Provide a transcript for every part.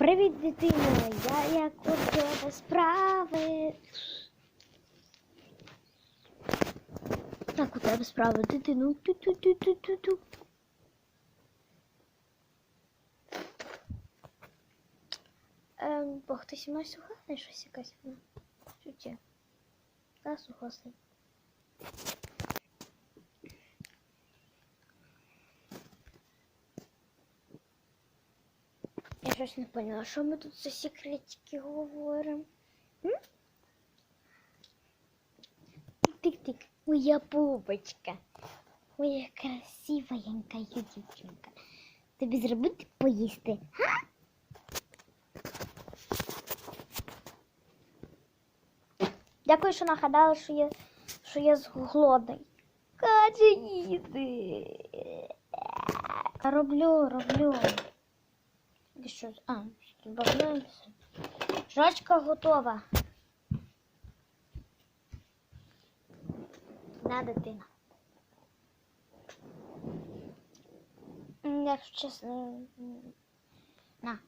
Привіт, дитино! Я як у тебе справи. Як у тебе справи, дитино? Ту-ту-ту-ту-ту-ту. Ем, бо хтось зі мною сухасний щось якась. Що це? Та сухасний. Щось не поняла, що ми тут за секретики говоримо. Тик-тик, моя пупочка. Моя красивенька дівчинка. Тобі зробити поїсти? Га? Дякую, що нагадали, що я, що я голодний. Катя, їди. Роблю, роблю. Що? А, додаємося. Жрачка готова. На, дитина. Якщо чесно. На.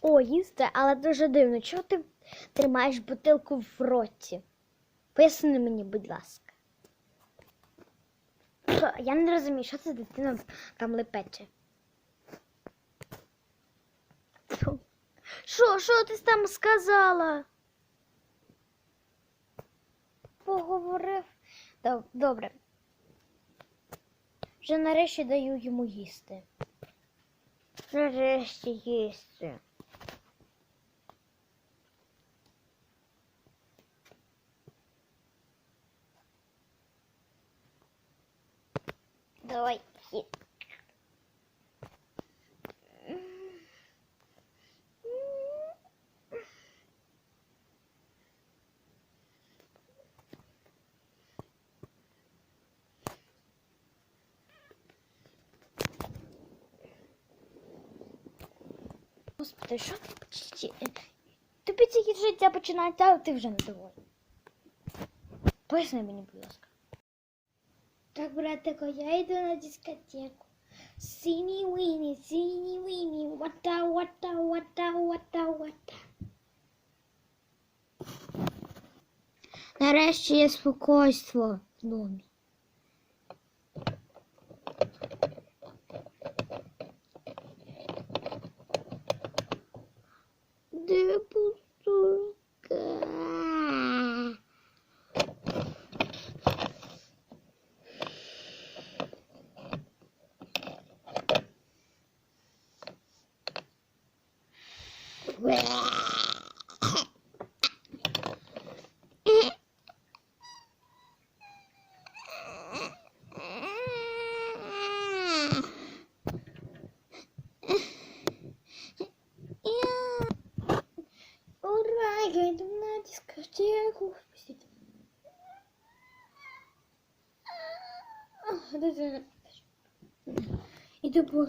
О, їсти, але дуже дивно. Чого ти тримаєш бутилку в роті? Поясни мені, будь ласка. Я не розумію, що це дитина там лепече. Що, що ти там сказала? Поговорив. Добре. Вже нарешті даю йому їсти. Нарешті їсти. Давай. ї- Господи, що ти почти? Тобі тільки життя починається, а ти вже не доволі. Поясни мені, будь ласка. Так, братико, я йду на дискотеку. Сині вині, сині вині, вата, вата, вата, вата, вата. Нарешті є спокойство в домі. Іду по...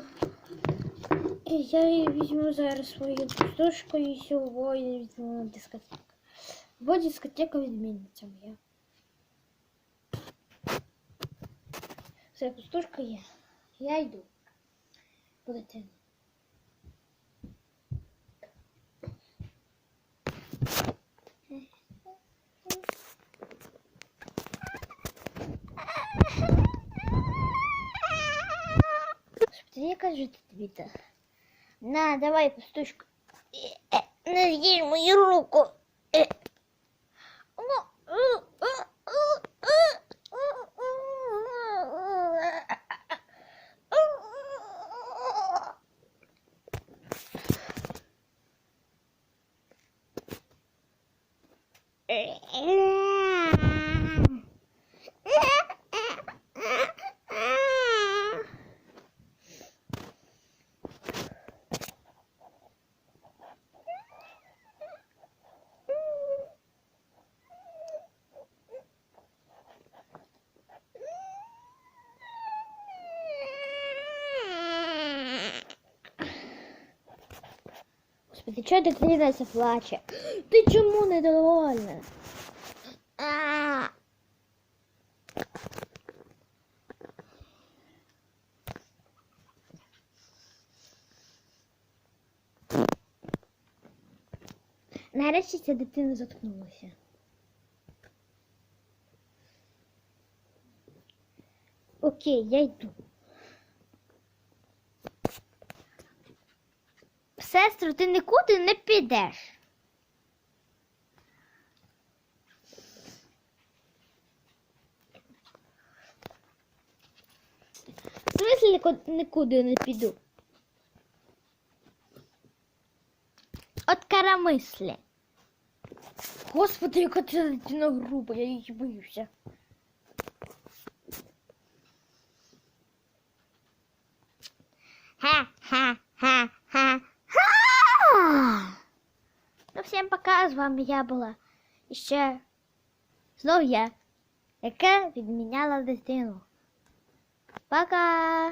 Е, Я візьму зараз свою пустошку і сьогодні візьму на дискотеку. Бо дискотека відміниться моя. Все, пустошка є. Я йду. Будете. Господи, яка же ти тобі та? На, давай пустушку. Е, е, Не з'їж мою руку. Е. Господи, чого дитина плаче? Ти чому недовольна? А, -а, -а. Нарешті ця дитина заткнулася. Окей, я йду. Сестру, ти нікуди не підеш. В смислі ніку- нікуди не піду? От карамислі. Господи, яка ця дитина груба, я її боюся. Ха-ха-ха-ха-ха! Всім пока, з вами я була. І ще знов я, яка відміняла дитину. Пока!